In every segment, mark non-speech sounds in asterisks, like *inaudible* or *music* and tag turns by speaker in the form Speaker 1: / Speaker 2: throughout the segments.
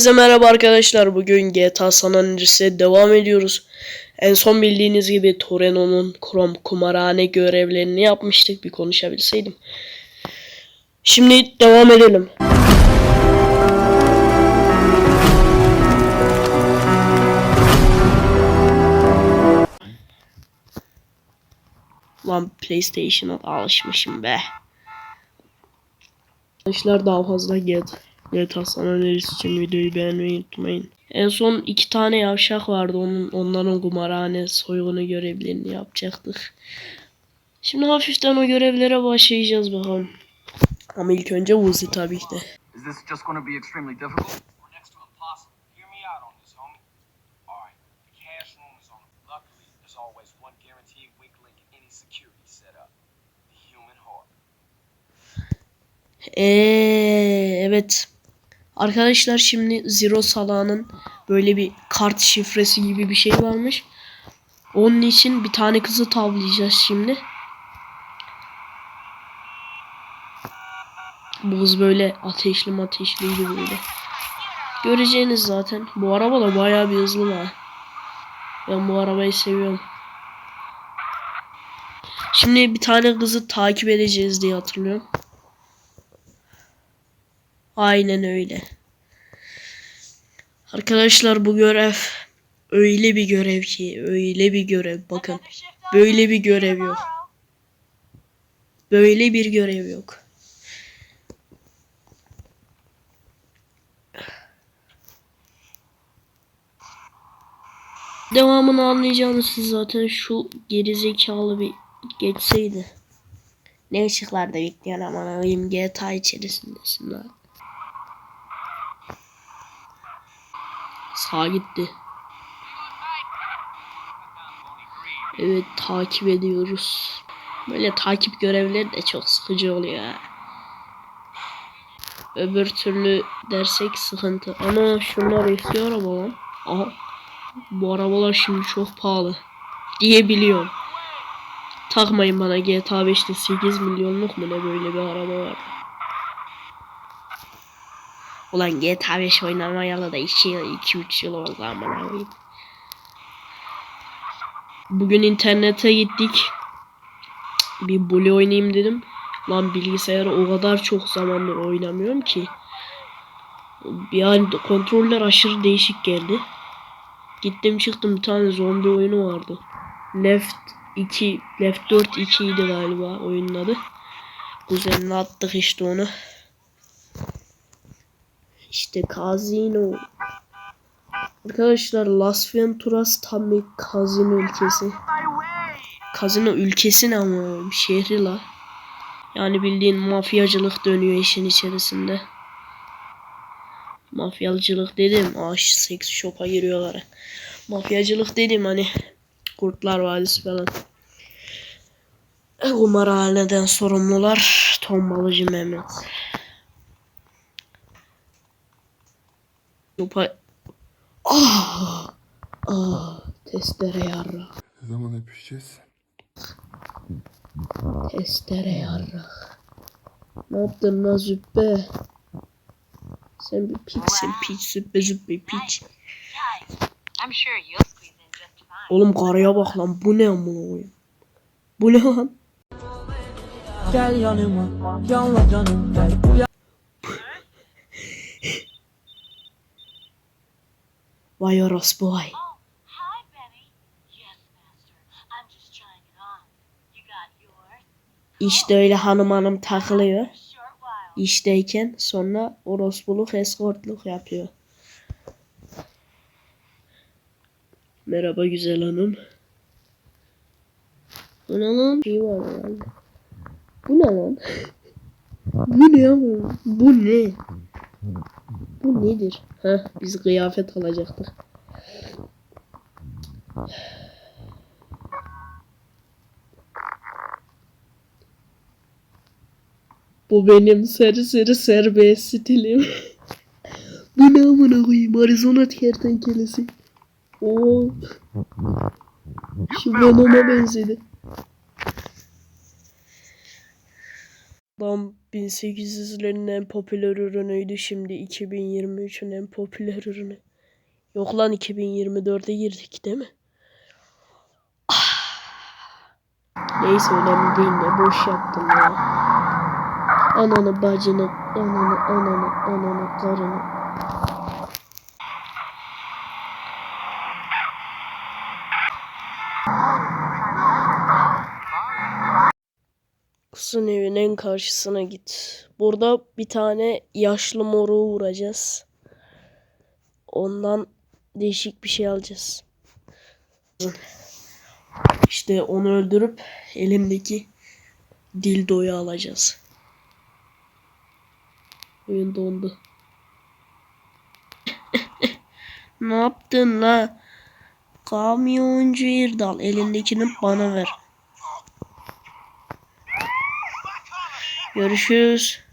Speaker 1: Herkese merhaba arkadaşlar. Bugün GTA San Andreas'e devam ediyoruz. En son bildiğiniz gibi Toreno'nun Krom kumarhane görevlerini yapmıştık. Bir konuşabilseydim. Şimdi devam edelim. Lan PlayStation'a alışmışım be. Arkadaşlar daha fazla get. GTA San Andreas için videoyu beğenmeyi unutmayın. En son iki tane yavşak vardı. Onun, onların kumarhane soygunu görevlerini yapacaktık. Şimdi hafiften o görevlere başlayacağız bakalım. Ama ilk önce Uzi tabii ki de.
Speaker 2: Is this just going to be extremely difficult?
Speaker 3: We're next to impossible. Hear me out on this, homie. Alright, the cash room is on. Luckily, there's always one guaranteed weak link in any security setup. The human heart.
Speaker 1: Eee evet. Arkadaşlar şimdi Zero Salah'ın böyle bir kart şifresi gibi bir şey varmış. Onun için bir tane kızı tavlayacağız şimdi. Kız böyle ateşli ateşliydi böyle. Göreceğiniz zaten. Bu araba da bayağı bir hızlı var. Ben bu arabayı seviyorum. Şimdi bir tane kızı takip edeceğiz diye hatırlıyorum. Aynen öyle. Arkadaşlar bu görev öyle bir görev ki öyle bir görev bakın. Böyle bir görev yok. Böyle bir görev yok. Devamını anlayacağınız siz zaten şu gerizekalı bir geçseydi. Ne ışıklarda bekleyen aman alayım GTA içerisindesin lan. Sağa gitti. Evet takip ediyoruz. Böyle takip görevleri de çok sıkıcı oluyor. Öbür türlü dersek sıkıntı. Ana şunlar eski araba lan. Aha. Bu arabalar şimdi çok pahalı. Diyebiliyorum. Takmayın bana GTA 5'te 8 milyonluk mu ne böyle bir araba var. Ulan GTA 5 oynamayalı da 2 yıl 2-3 yıl oldu aman koyayım. Bugün internete gittik. Bir Bully oynayayım dedim. Lan bilgisayarı o kadar çok zamandır oynamıyorum ki. An kontroller aşırı değişik geldi. Gittim çıktım bir tane zombi oyunu vardı. Left 2, Left 4 2 idi galiba oyunun adı. Kuzenine attık işte onu. İşte Casino. Arkadaşlar Las Venturas tam bir kazino ülkesi. Kazino ülkesi ne ama şehri la. Yani bildiğin mafyacılık dönüyor işin içerisinde. Mafyacılık dedim. Aş seks shop'a giriyorlar. Mafyacılık dedim hani Kurtlar Vadisi falan. Kumarhaneden sorumlular Tombalıcı Mehmet. Sopa... Ah! Ah! Testere yarra.
Speaker 4: Ne zaman öpüşeceğiz?
Speaker 1: Testere yarra. Ne yaptın lan züppe? Sen bir piçsin piç züppe züppe piç.
Speaker 5: I'm sure you'll squeeze in just fine.
Speaker 1: Oğlum karıya bak lan bu ne amına koyayım? Bu ne lan?
Speaker 6: Gel yanıma, yanla canım gel bu ya-
Speaker 1: Vay orospu vay.
Speaker 5: Oh, hi, Benny. Yes, master. I'm just trying it on. You got yours?
Speaker 1: İşte öyle hanım hanım takılıyor. İşteyken sonra orospuluk eskortluk yapıyor. Merhaba güzel hanım. Bu ne lan? Şey var herhalde. Bu ne lan? *laughs* Bu ne ama? Bu ne? Bu nedir? Heh, biz kıyafet alacaktık. Bu benim serseri serbest stilim. *laughs* Bu ne amına koyayım? Arizona kertenkelesi. Oo. Şu Venom'a benzedi. Lan 1800'lerin en popüler ürünüydü şimdi 2023'ün en popüler ürünü. Yok lan 2024'e girdik değil mi? Ah. Neyse önemli değil ne boş yaptım ya. Ananı bacını, ananı, ananı, ananı, karını. Kızın evinin karşısına git. Burada bir tane yaşlı moruğu vuracağız. Ondan değişik bir şey alacağız. İşte onu öldürüp elimdeki dildoyu alacağız. Oyun dondu. *laughs* ne yaptın la? Kamyoncu İrdal elindekini bana ver. Görüşürüz.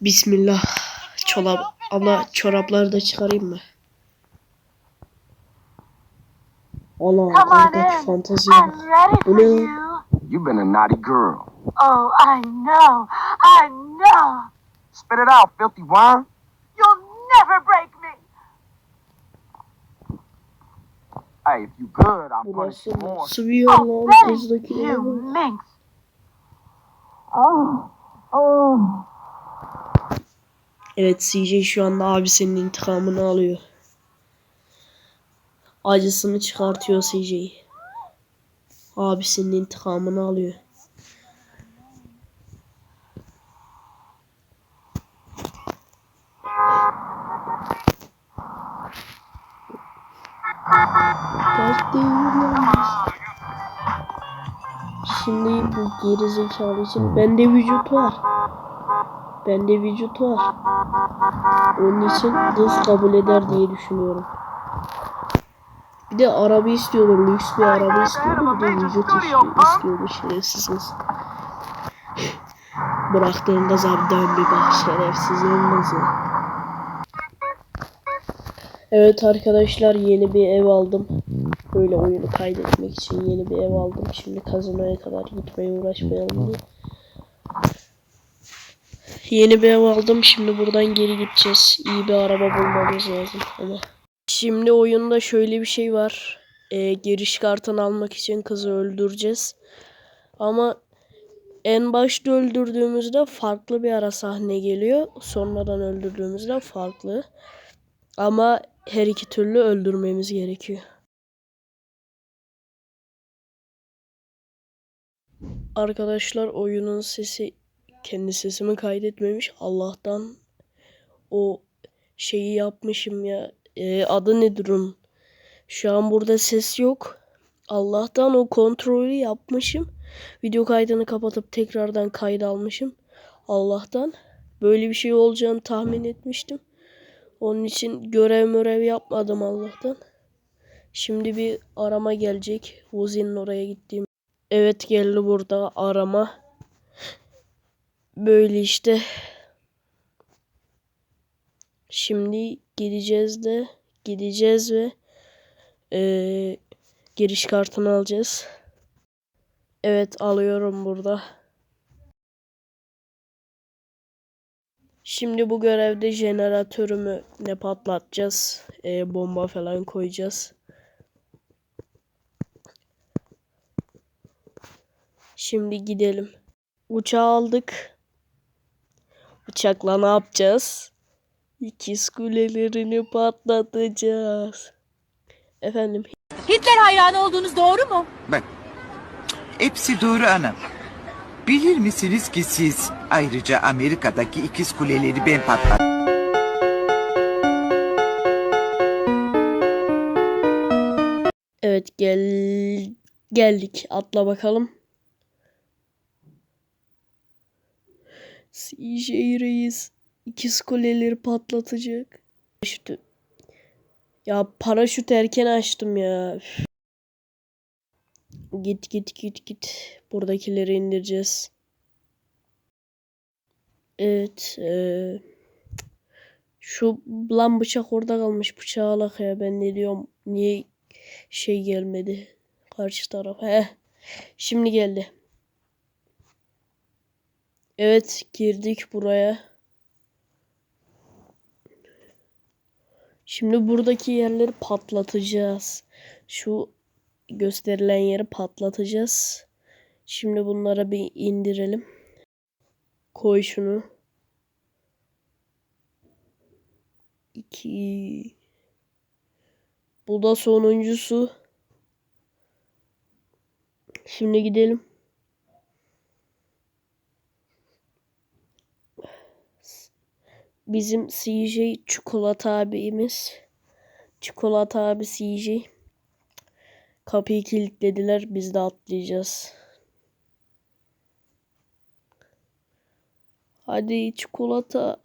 Speaker 1: Bismillah. Çorap, abla çorapları da çıkarayım mı? Allah.
Speaker 5: I'm ready
Speaker 1: Bu ne?
Speaker 5: you.
Speaker 3: You've been a naughty girl.
Speaker 5: Oh, I know. I know.
Speaker 3: Spit it out, filthy worm. Hey, if you good, I'll punish
Speaker 1: Burası
Speaker 3: you more.
Speaker 1: nasıl bir yer lan?
Speaker 5: Oh, you minx. Oh, oh.
Speaker 1: Evet CJ şu anda abisinin intikamını alıyor. Acısını çıkartıyor CJ. Abisinin intikamını alıyor. Şimdi bu geri zekalı için bende vücut var. Bende vücut var. Onun için kız kabul eder diye düşünüyorum. Bir de araba istiyordu. Lüks bir araba istiyordu. Bir de vücut istiyordu, şerefsiziniz. *laughs* Bıraktığın gaza dön bir bak şerefsiz olmaz ya. Evet arkadaşlar yeni bir ev aldım. Böyle oyunu kaydetmek için yeni bir ev aldım. Şimdi kazanoya kadar gitmeye uğraşmayalım diye. Yeni bir ev aldım. Şimdi buradan geri gideceğiz. İyi bir araba bulmamız lazım ama. Şimdi oyunda şöyle bir şey var. Ee, giriş kartını almak için kızı öldüreceğiz. Ama en başta öldürdüğümüzde farklı bir ara sahne geliyor. Sonradan öldürdüğümüzde farklı. Ama her iki türlü öldürmemiz gerekiyor. Arkadaşlar oyunun sesi kendi sesimi kaydetmemiş. Allah'tan o şeyi yapmışım ya. Ee, adı nedir onun? Şu an burada ses yok. Allah'tan o kontrolü yapmışım. Video kaydını kapatıp tekrardan kayda almışım. Allah'tan böyle bir şey olacağını tahmin etmiştim. Onun için görev mörev yapmadım Allah'tan. Şimdi bir arama gelecek. Vuzi'nin oraya gittiğim. Evet geldi burada arama. Böyle işte. Şimdi gideceğiz de gideceğiz ve eee, giriş kartını alacağız. Evet alıyorum burada. Şimdi bu görevde jeneratörümü ne patlatacağız. Eee, bomba falan koyacağız. Şimdi gidelim. Uçağı aldık. Uçakla ne yapacağız? İkiz kulelerini patlatacağız. Efendim
Speaker 4: Hitler hayranı olduğunuz doğru mu?
Speaker 7: Bak, hepsi doğru anam. Bilir misiniz ki siz ayrıca Amerika'daki ikiz kuleleri ben patlattım.
Speaker 1: evet gel geldik. Atla bakalım. CJ Reis ikiz kuleleri patlatacak. Paraşütü. Ya paraşüt erken açtım ya. Git git git git. Buradakileri indireceğiz. Evet. eee, şu lan bıçak orada kalmış. Bıçağı alak ya. Ben ne diyorum. Niye şey gelmedi. Karşı taraf. Heh. Şimdi geldi. Evet girdik buraya. Şimdi buradaki yerleri patlatacağız. Şu gösterilen yeri patlatacağız. Şimdi bunlara bir indirelim. Koy şunu. 2 Bu da sonuncusu. Şimdi gidelim. Bizim CJ çikolata abimiz. Çikolata abi CJ. Kapıyı kilitlediler. Biz de atlayacağız. Hadi çikolata.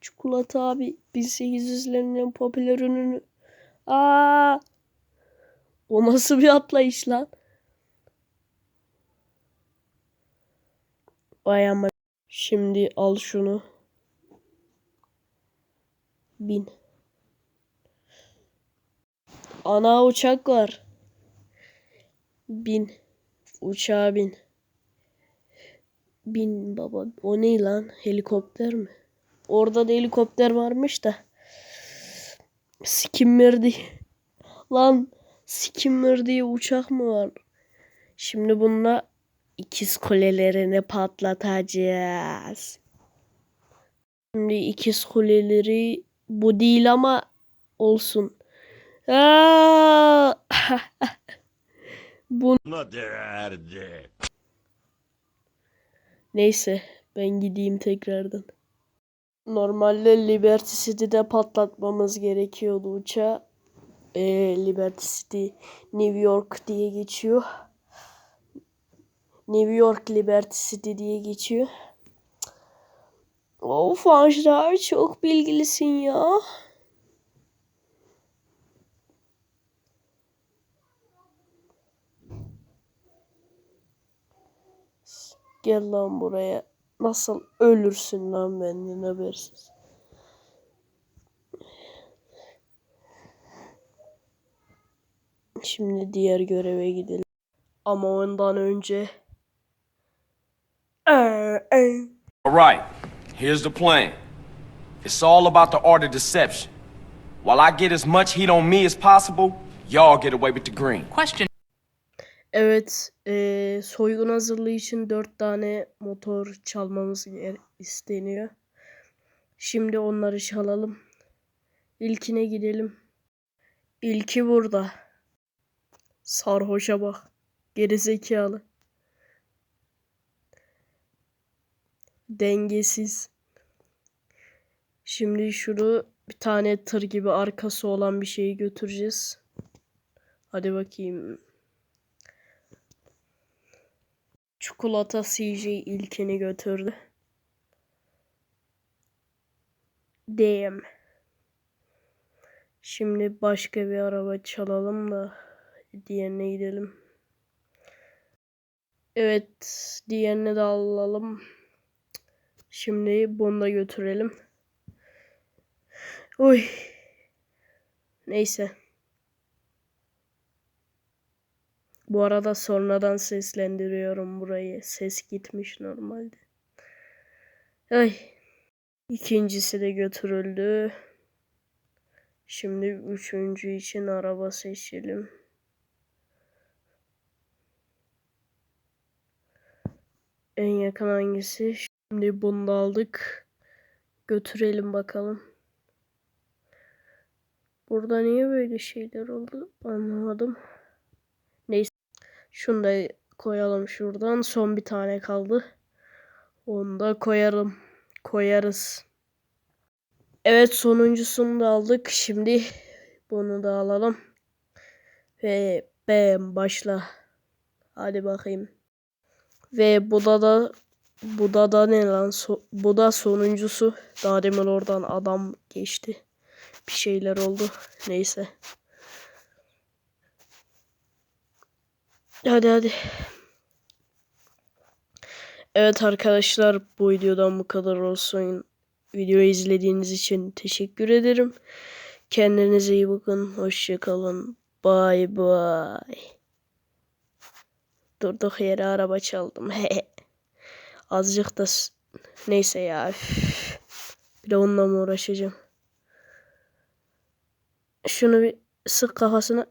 Speaker 1: Çikolata abi. 1800'lerin en popüler ürünü. Aa! O nasıl bir atlayış lan? Vay ama. Şimdi al şunu. Bin. Ana uçak var. Bin. Uçağa bin. Bin baba. O ne lan? Helikopter mi? Orada da helikopter varmış da. Skimmer diye. Lan Skimmer diye uçak mı var? Şimdi bununla ikiz kulelerini patlatacağız. Şimdi ikiz kuleleri bu değil ama olsun. *laughs*
Speaker 8: Buna derdi.
Speaker 1: Neyse ben gideyim tekrardan. Normalde Liberty City'de patlatmamız gerekiyordu uçağı. Ee, Liberty City New York diye geçiyor. New York Liberty City diye geçiyor. Of Ajdar çok bilgilisin ya. Gel lan buraya. Nasıl ölürsün lan benden habersiz. Şimdi diğer göreve gidelim. Ama ondan önce... Ee, ee.
Speaker 3: All right, here's the plan. It's all about the art of deception. While I get as much heat on me as possible, y'all get away with the green.
Speaker 1: Evet, eee, soygun hazırlığı için dört tane motor çalmamız isteniyor. Şimdi onları çalalım. İlkine gidelim. İlki burada. Sarhoşa bak. Gerizekalı. Dengesiz. Şimdi şunu bir tane tır gibi arkası olan bir şeyi götüreceğiz. Hadi bakayım. Çikolata CJ ilkini götürdü. DM. Şimdi başka bir araba çalalım da diğerine gidelim. Evet, diğerini de alalım. Şimdi bunu da götürelim. Oy. Neyse. Bu arada sonradan seslendiriyorum burayı. Ses gitmiş normalde. Ay. İkincisi de götürüldü. Şimdi üçüncü için araba seçelim. En yakın hangisi? Şimdi bunu da aldık. Götürelim bakalım. Burada niye böyle şeyler oldu anlamadım. Neyse. Şunu da koyalım şuradan. Son bir tane kaldı. Onu da koyarım. Koyarız. Evet sonuncusunu da aldık. Şimdi bunu da alalım. Ve bam başla. Hadi bakayım. Ve bu da da bu da da ne lan? So- bu da sonuncusu. Daha demin oradan adam geçti. Bir şeyler oldu. Neyse. Hadi hadi. Evet arkadaşlar bu videodan bu kadar olsun. Videoyu izlediğiniz için teşekkür ederim. Kendinize iyi bakın. Hoşçakalın. Bye bye. Durduk yere araba çaldım. *laughs* Azıcık da neyse ya. Bir de onunla mı uğraşacağım? Şunu bir sık kafasına.